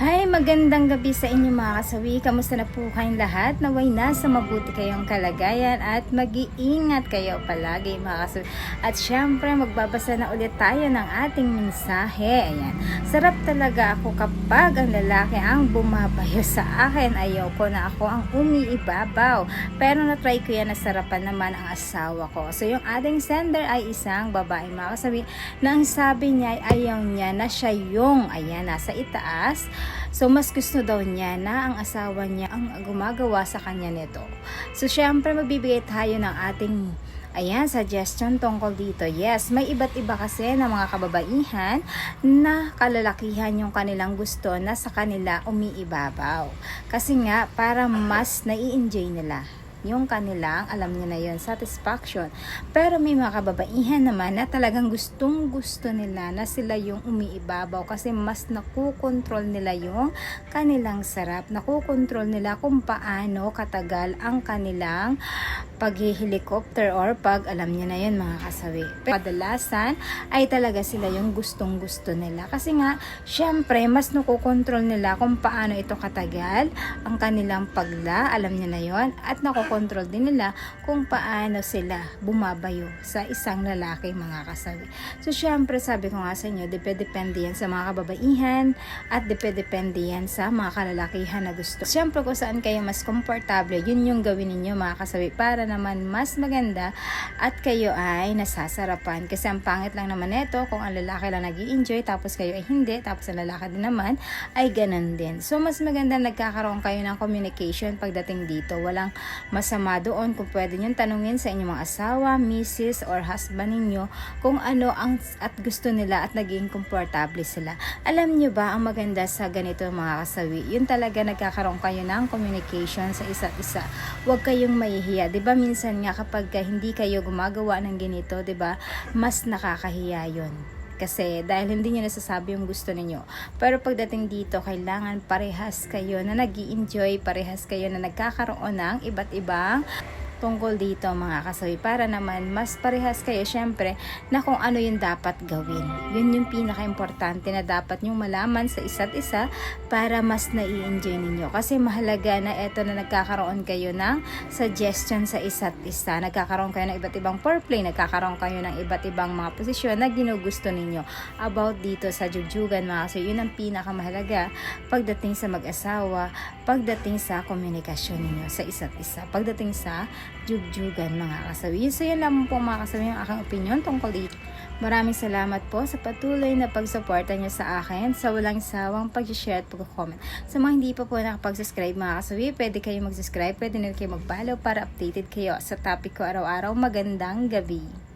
Hey, magandang gabi sa inyo mga kasawi. Kamusta na po kayong lahat? Naway nasa mabuti kayong kalagayan at mag-iingat kayo palagi mga kasawi. At syempre, magbabasa na ulit tayo ng ating mensahe. Ayan. Sarap talaga ako kapag ang lalaki ang bumabayo sa akin. Ayoko na ako ang umiibabaw. Pero na-try ko yan na sarapan naman ang asawa ko. So, yung ating sender ay isang babae mga kasawi na ang sabi niya ay ayaw niya na siya yung, ayan, nasa itaas. So, mas gusto daw niya na ang asawa niya ang gumagawa sa kanya nito. So, syempre, magbibigay tayo ng ating Ayan, suggestion tungkol dito. Yes, may iba't iba kasi na mga kababaihan na kalalakihan yung kanilang gusto na sa kanila umiibabaw. Kasi nga, para mas nai-enjoy nila yung kanilang, alam niyo na yun, satisfaction. Pero may mga kababaihan naman na talagang gustong gusto nila na sila yung umiibabaw kasi mas nakukontrol nila yung kanilang sarap. Nakukontrol nila kung paano katagal ang kanilang paghihelicopter or pag alam niyo na yun mga kasawi. Kadalasan ay talaga sila yung gustong gusto nila. Kasi nga, syempre, mas nakukontrol nila kung paano ito katagal ang kanilang pagla, alam niyo na yon at nakokontrol din nila kung paano sila bumabayo sa isang lalaki mga kasawi. So, syempre, sabi ko nga sa inyo, depende yan sa mga kababaihan at depende yan sa mga kalalakihan na gusto. Syempre, kung saan kayo mas komportable, yun yung gawin ninyo mga kasawi para naman mas maganda at kayo ay nasasarapan. Kasi ang pangit lang naman ito kung ang lalaki lang nag enjoy tapos kayo ay hindi, tapos ang lalaki din naman ay ganun din. So, mas maganda nagkakaroon kayo ng communication pagdating dito. Walang masama doon kung pwede nyo tanungin sa inyong mga asawa, misis, or husband ninyo kung ano ang at gusto nila at naging komportable sila. Alam nyo ba ang maganda sa ganito mga kasawi? Yun talaga nagkakaroon kayo ng communication sa isa't isa. Huwag kayong mahihiya. 'Di ba minsan nga kapag ka hindi kayo gumagawa ng ganito, 'di ba? Mas nakakahiya 'yon kasi dahil hindi nyo nasasabi yung gusto ninyo. Pero pagdating dito, kailangan parehas kayo na nag enjoy parehas kayo na nagkakaroon ng iba't ibang tungkol dito mga kasawi para naman mas parehas kayo syempre na kung ano yung dapat gawin. Yun yung pinaka-importante na dapat nyong malaman sa isa't isa para mas nai-enjoy ninyo. Kasi mahalaga na eto na nagkakaroon kayo ng suggestion sa isa't isa. Nagkakaroon kayo ng iba't ibang foreplay, nagkakaroon kayo ng iba't ibang mga posisyon na ginugusto ninyo about dito sa jugjugan mga kasawi. Yun ang pinakamahalaga pagdating sa mag-asawa, pagdating sa komunikasyon ninyo sa isa't isa, pagdating sa jugjugan mga kasawi. So yan lamang po mga kasawi ang aking opinion tungkol dito. Maraming salamat po sa patuloy na pagsuporta niyo sa akin sa walang sawang pag-share at pag-comment. Sa mga hindi pa po nakapag-subscribe mga kasawi, pwede kayo mag-subscribe, pwede na kayo mag-follow para updated kayo sa topic ko araw-araw. Magandang gabi!